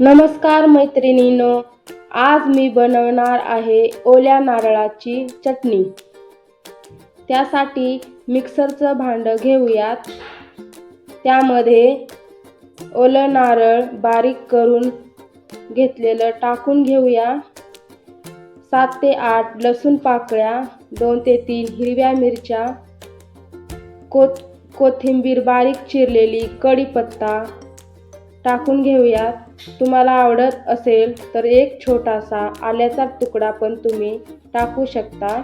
नमस्कार मैत्रिणीनो आज मी बनवणार आहे ओल्या नारळाची चटणी. त्यासाठी मिक्सरचं भांडं घेऊयात. त्यामध्ये ओलं नारळ बारीक करून घेतलेलं टाकून घेऊया. सात ते आठ लसूण पाकळ्या दोन ते तीन हिरव्या मिरच्या कोथ कोथिंबीर बारीक चिरलेली कढीपत्ता टाकून घेऊयात. तुम्हाला आवडत असेल तर एक छोटासा आल्याचा तुकडा पण तुम्ही टाकू शकता.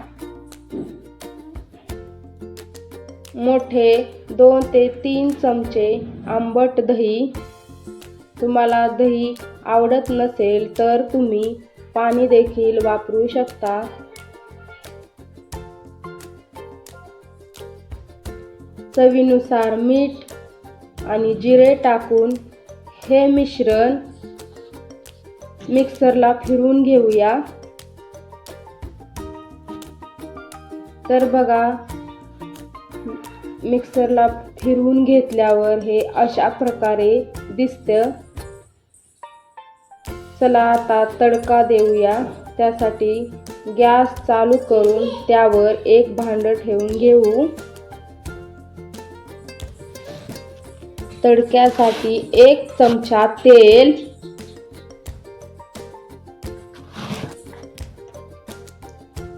मोठे दोन ते तीन चमचे आंबट दही. तुम्हाला दही आवडत नसेल तर तुम्ही पाणी देखील वापरू शकता. चवीनुसार मीठ आणि जिरे टाकून हे मिश्रण मिक्सरला फिरवून घेऊया. तर बघा मिक्सरला फिरवून घेतल्यावर हे अशा प्रकारे दिसतं. चला आता तडका देऊया. त्यासाठी गॅस चालू करून त्यावर एक भांड ठेवून घेऊ. तडक्यासाठी एक चमचा तेल.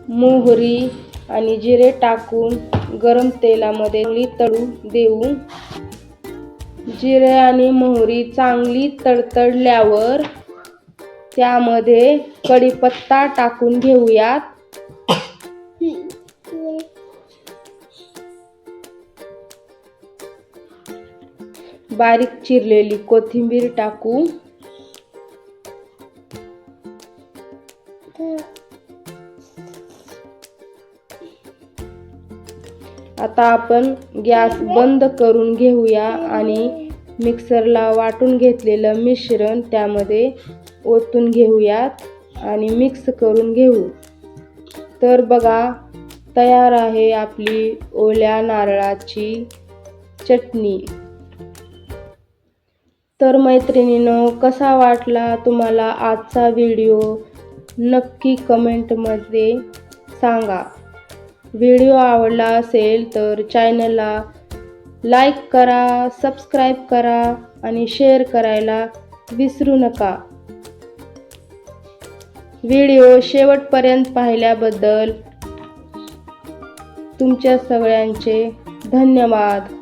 मोहरी आणि जिरे टाकून गरम तेलामध्ये तळू देऊ. जिरे आणि मोहरी चांगली तडतडल्यावर त्यामध्ये कढीपत्ता टाकून घेऊयात. बारीक चिरलेली कोथिंबीर टाकू. आता आपण गॅस बंद करून घेऊया आणि मिक्सरला वाटून घेतलेलं मिश्रण त्यामध्ये ओतून घेऊयात आणि मिक्स करून घेऊ. तर बघा तयार आहे आपली ओल्या नारळाची चटणी. तर मैत्रिणीनं कसा वाटला तुम्हाला आजचा व्हिडिओ? नक्की कमेंटमध्ये सांगा. व्हिडिओ आवडला असेल तर चॅनलला लाईक करा सबस्क्राईब करा आणि शेअर करायला विसरू नका. व्हिडिओ शेवटपर्यंत पाहिल्याबद्दल तुमच्या सगळ्यांचे धन्यवाद.